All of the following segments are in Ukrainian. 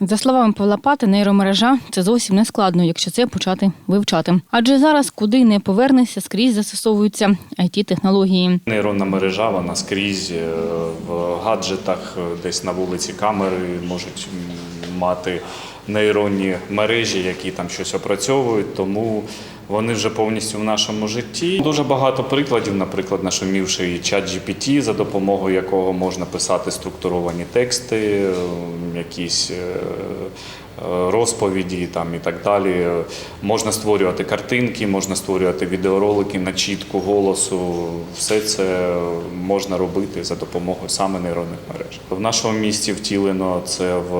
За словами Павла Пати, нейромережа це зовсім не складно, якщо це почати вивчати. Адже зараз куди не повернешся, скрізь застосовуються it технології Нейронна мережа, вона скрізь е, в гаджетах, е, десь на вулиці камери можуть мати нейронні мережі, які там щось опрацьовують, тому вони вже повністю в нашому житті. Дуже багато прикладів, наприклад, нашумівший чат GPT, за допомогою якого можна писати структуровані тексти, якісь е, е, розповіді там і так далі. Можна створювати картинки, можна створювати відеоролики на чітку голосу. Все це можна робити за допомогою саме нейронних мереж. В нашому місті втілено це в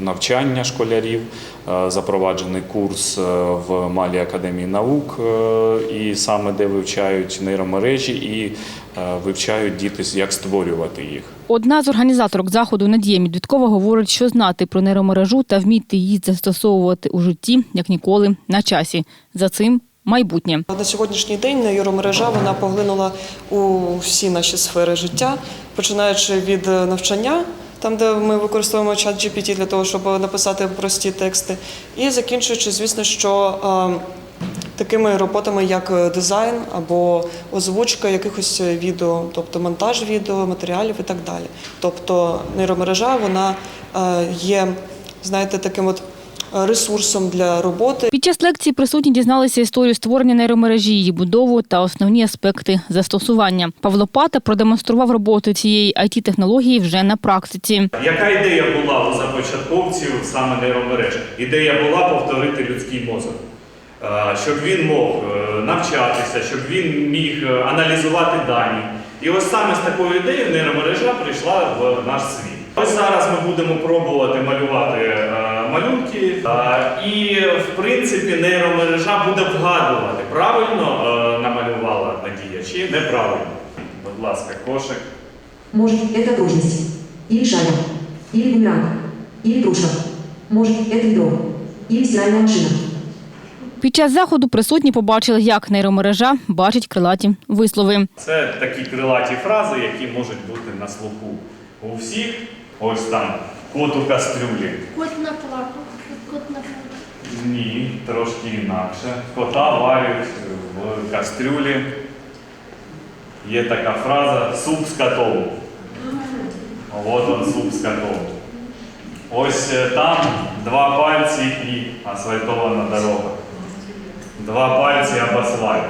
навчання школярів. Е, Запроваджений курс е, в Малій академії наук, е, і саме де вивчають нейромережі і вивчають діти, як створювати їх. Одна з організаторок заходу Надія Медвідкова говорить, що знати про нейромережу та вміти її застосовувати у житті як ніколи на часі. За цим майбутнє. На сьогоднішній день нейромережа вона поглинула у всі наші сфери життя, починаючи від навчання, там де ми використовуємо чат GPT для того, щоб написати прості тексти, і закінчуючи, звісно, що е, такими роботами, як дизайн або озвучка якихось відео, тобто монтаж відео, матеріалів і так далі. Тобто нейромережа вона е, є, знаєте, таким от е, ресурсом для роботи. Під час лекції присутні дізналися історію створення нейромережі, її будову та основні аспекти застосування. Павло Пата продемонстрував роботу цієї it технології вже на практиці. Яка ідея була у започатковців саме нейромереж? Ідея була повторити людський мозок, Е, щоб він мог е, навчатися, щоб він міг е, аналізувати дані. І ось саме з такою ідеєю нейромережа прийшла в наш світ. Ось зараз ми будемо пробувати малювати е, малюнки, і в принципі нейромережа буде вгадувати, правильно е, намалювала Надія чи неправильно. Будь ласка, кошик. Может, это дружность. Или шаля. Или бумеранг. Или кружка. Может, это ведро. Или стиральная машина. Під час заходу присутні побачили, як нейромережа бачить крилаті вислови. Це такі крилаті фрази, які можуть бути на слуху у всіх. Ось там кот у кастрюлі. Кот наплакав, кот наплакав. Ні, трошки інакше. Кота варять в кастрюлі. Є така фраза суп з котом. От он суп з котом. Ось е, там два пальці і асфальтована дорога. Два пальці об асфальт.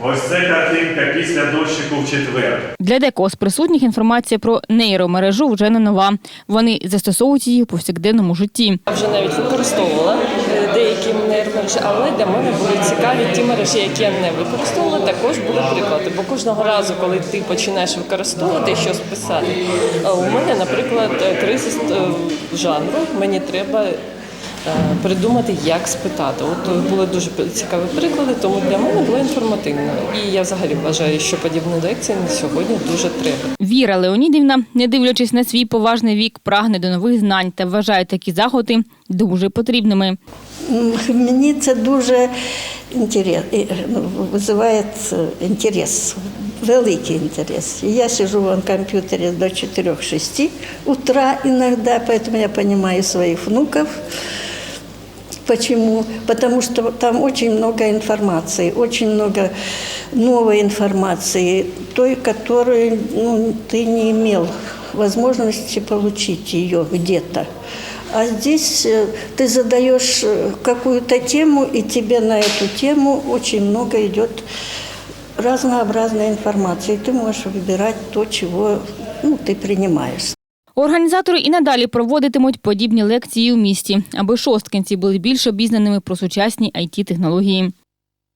Ось це картинка після дощику в четвер. Для декого з присутніх інформація про нейромережу вже не нова. Вони застосовують її у повсякденному житті. Я вже навіть використовувала е, деякі нейромережі, але для мене були цікаві ті мережі, які я не використовувала. Також були приклади. Бо кожного разу, коли ти починаєш використовувати щось писати, е, у мене, наприклад, кризис е, жанру, мені треба. Е, Придумати, як спитати. От е, були дуже цікаві приклади, тому для мене було інформативно. І я взагалі вважаю, що подібні лекції на сьогодні дуже треба. Віра Леонідівна, не дивлячись на свій поважний вік, прагне до нових знань та вважає такі заходи дуже потрібними. Мені це дуже інтерес, ну, визиває е, інтерес, великий інтерес. Я сижу в комп'ютері до 4-6 утра иногда, поэтому я понимаю своих внуков. Почему? Потому что там очень много информации, очень много новой информации, той, которую ну, ты не имел возможности получить ее где-то. А здесь э, ты задаешь э, какую-то тему, и тебе на эту тему очень много идет разнообразной информации. Ты можешь выбирать то, чего ну, ты принимаешь. Організатори і надалі проводитимуть подібні лекції у місті, аби шосткинці були більш обізнаними про сучасні it технології